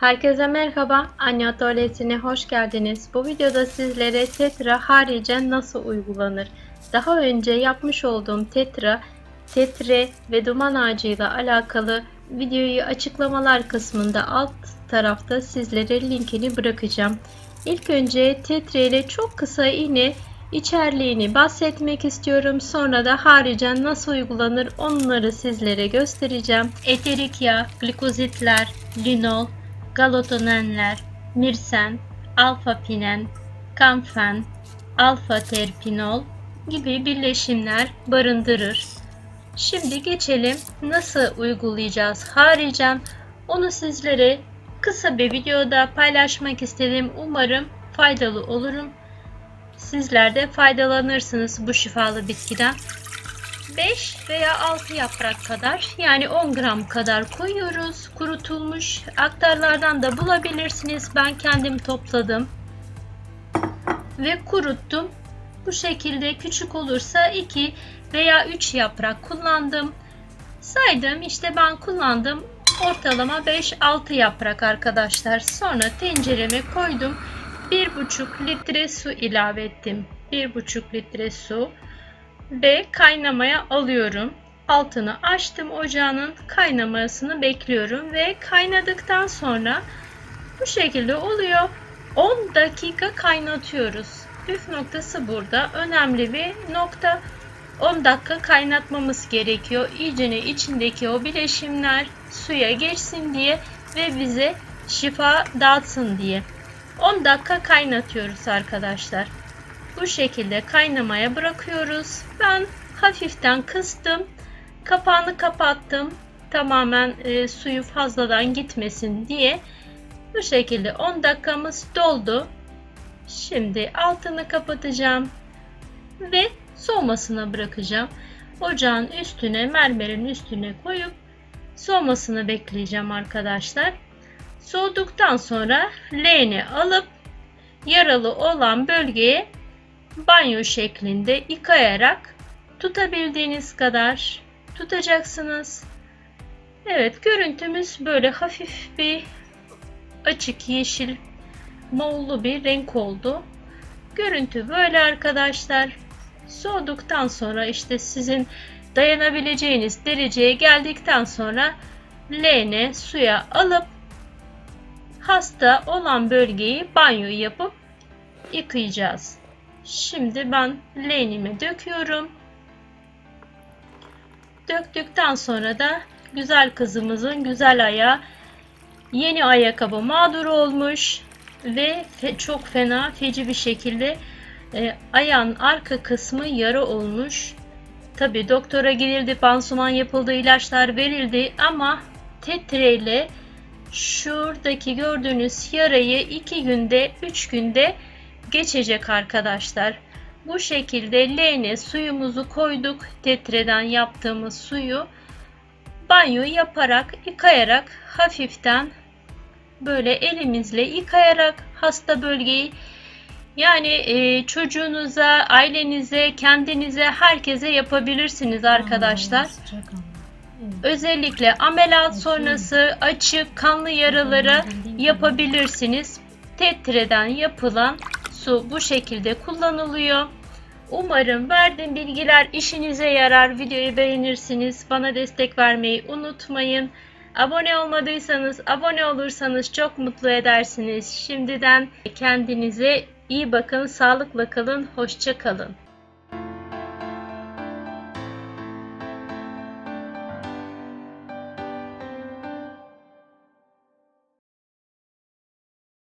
Herkese merhaba, Anne Atölyesi'ne hoş geldiniz. Bu videoda sizlere Tetra harici nasıl uygulanır? Daha önce yapmış olduğum Tetra, Tetre ve duman ağacıyla alakalı videoyu açıklamalar kısmında alt tarafta sizlere linkini bırakacağım. İlk önce Tetre ile çok kısa yine içeriğini bahsetmek istiyorum. Sonra da haricen nasıl uygulanır onları sizlere göstereceğim. Eterik yağ, glikozitler, linol, galotonenler, mirsen, alfa-pinen, kamfen, alfa-terpinol gibi birleşimler barındırır. Şimdi geçelim nasıl uygulayacağız haricen onu sizlere kısa bir videoda paylaşmak istedim. Umarım faydalı olurum. Sizler de faydalanırsınız bu şifalı bitkiden. 5 veya 6 yaprak kadar yani 10 gram kadar koyuyoruz. Kurutulmuş aktarlardan da bulabilirsiniz. Ben kendim topladım ve kuruttum. Bu şekilde küçük olursa 2 veya 3 yaprak kullandım. Saydım işte ben kullandım ortalama 5-6 yaprak arkadaşlar. Sonra tencereme koydum. 1,5 litre su ilave ettim. 1,5 litre su ve kaynamaya alıyorum. Altını açtım ocağının kaynamasını bekliyorum ve kaynadıktan sonra bu şekilde oluyor. 10 dakika kaynatıyoruz. Püf noktası burada. Önemli bir nokta. 10 dakika kaynatmamız gerekiyor. İyicene içindeki o bileşimler suya geçsin diye ve bize şifa dağıtsın diye. 10 dakika kaynatıyoruz arkadaşlar. Bu şekilde kaynamaya bırakıyoruz. Ben hafiften kıstım. Kapağını kapattım. Tamamen e, suyu fazladan gitmesin diye. Bu şekilde 10 dakikamız doldu. Şimdi altını kapatacağım ve soğumasına bırakacağım. Ocağın üstüne, mermerin üstüne koyup soğumasını bekleyeceğim arkadaşlar. Soğuduktan sonra leğeni alıp yaralı olan bölgeye banyo şeklinde yıkayarak tutabildiğiniz kadar tutacaksınız. Evet görüntümüz böyle hafif bir açık yeşil moğullu bir renk oldu. Görüntü böyle arkadaşlar. Soğuduktan sonra işte sizin dayanabileceğiniz dereceye geldikten sonra leğene suya alıp hasta olan bölgeyi banyo yapıp yıkayacağız. Şimdi ben leğenime döküyorum. Döktükten sonra da güzel kızımızın güzel ayağı yeni ayakkabı mağdur olmuş ve fe, çok fena feci bir şekilde e, ayağın arka kısmı yara olmuş. Tabi doktora gidildi, pansuman yapıldı, ilaçlar verildi ama tetre ile şuradaki gördüğünüz yarayı 2 günde 3 günde geçecek arkadaşlar. Bu şekilde leğene suyumuzu koyduk. Tetreden yaptığımız suyu banyo yaparak, yıkayarak hafiften böyle elimizle yıkayarak hasta bölgeyi yani e, çocuğunuza, ailenize, kendinize, herkese yapabilirsiniz arkadaşlar. Özellikle ameliyat sonrası açık kanlı yaralara yapabilirsiniz. Tetreden yapılan su bu şekilde kullanılıyor. Umarım verdiğim bilgiler işinize yarar. Videoyu beğenirsiniz. Bana destek vermeyi unutmayın. Abone olmadıysanız abone olursanız çok mutlu edersiniz. Şimdiden kendinize iyi bakın, sağlıkla kalın, hoşça kalın.